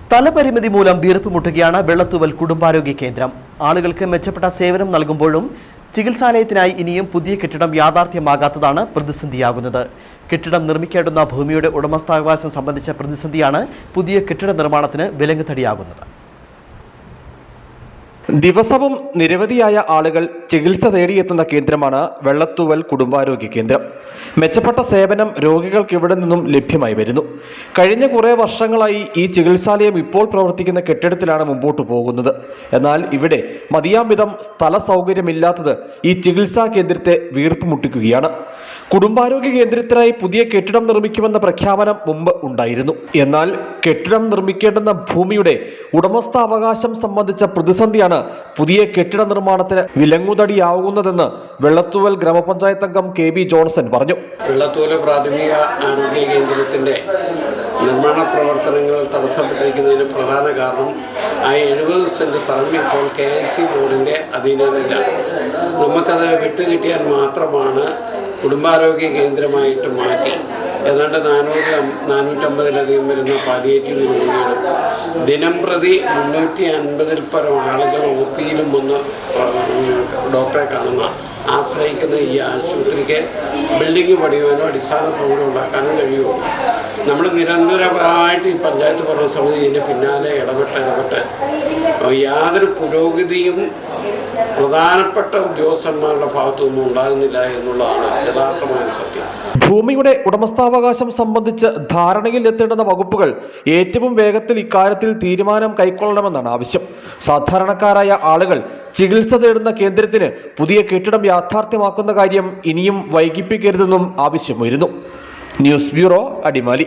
സ്ഥലപരിമിതി മൂലം വീർപ്പ് മുട്ടുകയാണ് വെള്ളത്തൂവൽ കുടുംബാരോഗ്യ കേന്ദ്രം. ആളുകൾക്ക് മെച്ചപ്പെട്ട സേവനം നൽകുമ്പോഴും ചികിത്സാലയത്തിനായി ഇനിയും പുതിയ കെട്ടിടം യാഥാർത്ഥ്യമാകാത്തതാണ് പ്രതിസന്ധിയാകുന്നത്. കെട്ടിടം നിർമ്മിക്കേണ്ടുന്ന ഭൂമിയുടെ ഉടമസ്ഥാവകാശം സംബന്ധിച്ച പ്രതിസന്ധിയാണ് പുതിയ കെട്ടിട നിർമ്മാണത്തിന് വിലങ്ങുതടിയാകുന്നത്. ദിവസവും നിരവധിയായ ആളുകൾ ചികിത്സ തേടിയെത്തുന്ന കേന്ദ്രമാണ് വെള്ളത്തൂവൽ കുടുംബാരോഗ്യ കേന്ദ്രം. മെച്ചപ്പെട്ട സേവനം രോഗികൾക്ക് ഇവിടെ നിന്നും ലഭ്യമായി വരുന്നു. കഴിഞ്ഞ കുറേ വർഷങ്ങളായി ഈ ചികിത്സാലയം ഇപ്പോൾ പ്രവർത്തിക്കുന്ന കെട്ടിടത്തിലാണ് മുമ്പോട്ട് പോകുന്നത്. എന്നാൽ ഇവിടെ മതിയാം വിധം സ്ഥല സൗകര്യമില്ലാത്തത് ഈ ചികിത്സാ കേന്ദ്രത്തെ വീർപ്പ് മുട്ടിക്കുകയാണ്. കുടുംബാരോഗ്യ കേന്ദ്രത്തിനായി പുതിയ കെട്ടിടം നിർമ്മിക്കുമെന്ന പ്രഖ്യാപനം മുമ്പ് ഉണ്ടായിരുന്നു. എന്നാൽ കെട്ടിടം നിർമ്മിക്കേണ്ടുന്ന ഭൂമിയുടെ ഉടമസ്ഥാവകാശം സംബന്ധിച്ച പ്രതിസന്ധിയാണ് പുതിയ കെട്ടിട നിർമ്മാണത്തിന് വിലങ്ങുതടിയാവുന്നതെന്ന് വെള്ളത്തൂവൽ ഗ്രാമപഞ്ചായത്ത് അംഗം കെ ബി ജോൺസൺ പറഞ്ഞു. വെള്ളത്തൂൽ പ്രാഥമിക ആരോഗ്യ കേന്ദ്രത്തിന്റെ നിർമ്മാണ പ്രവർത്തനങ്ങൾ തടസ്സപ്പെട്ടിരിക്കുന്നതിന് പ്രധാന കാരണം ആ എഴുപത് സെന്റ് സ്ഥലം ഇപ്പോൾ കെ എസ് സി ബോർഡിന്റെ അധീനതയിലാണ്. നമുക്കത് വിട്ടുകിട്ടിയാൽ മാത്രമാണ് കുടുംബാരോഗ്യ കേന്ദ്രമായിട്ട് മാറ്റി. ഏതാണ്ട് നാനൂറ് നാനൂറ്റമ്പതിലധികം വരുന്ന പാലിയേറ്റീവ് രോഗികളും. ദിനം പ്രതി മുന്നൂറ്റി അൻപതിൽ പരം ആളുകൾ ഒ പിയിലും വന്ന് ഡോക്ടറെ കാണുന്ന ആശ്രയിക്കുന്ന ഈ ആശുപത്രിക്ക് ബിൽഡിംഗ് പണിയുവാനോ അടിസ്ഥാന സൗകര്യം ഉണ്ടാക്കാനോ കഴിയുമോ? നമ്മൾ നിരന്തരമായിട്ട് ഈ പഞ്ചായത്ത് ഭരണസമിതി ഇതിന്റെ പിന്നാലെ ഇടപെട്ട് ഇടപെട്ട്. യാതൊരു പുരോഗതിയും പ്രധാനപ്പെട്ട ഉദ്യോഗസ്ഥന്മാരുടെ ഭാഗത്തുനിന്നും ഉണ്ടാകുന്നില്ല എന്നുള്ളതാണ് യഥാർത്ഥമായ സത്യം. ഭൂമിയുടെ ഉടമസ്ഥാവകാശം സംബന്ധിച്ച് ധാരണയിൽ എത്തേണ്ടുന്ന വകുപ്പുകൾ ഏറ്റവും വേഗത്തിൽ ഇക്കാര്യത്തിൽ തീരുമാനം കൈക്കൊള്ളണമെന്നാണ് ആവശ്യം. സാധാരണക്കാരായ ആളുകൾ ചികിത്സ തേടുന്ന കേന്ദ്രത്തിന് പുതിയ കെട്ടിടം യാഥാർത്ഥ്യമാക്കുന്ന കാര്യം ഇനിയും വൈകിപ്പിക്കരുതെന്നും ആവശ്യമുയരുന്നു. News bureau Adimali.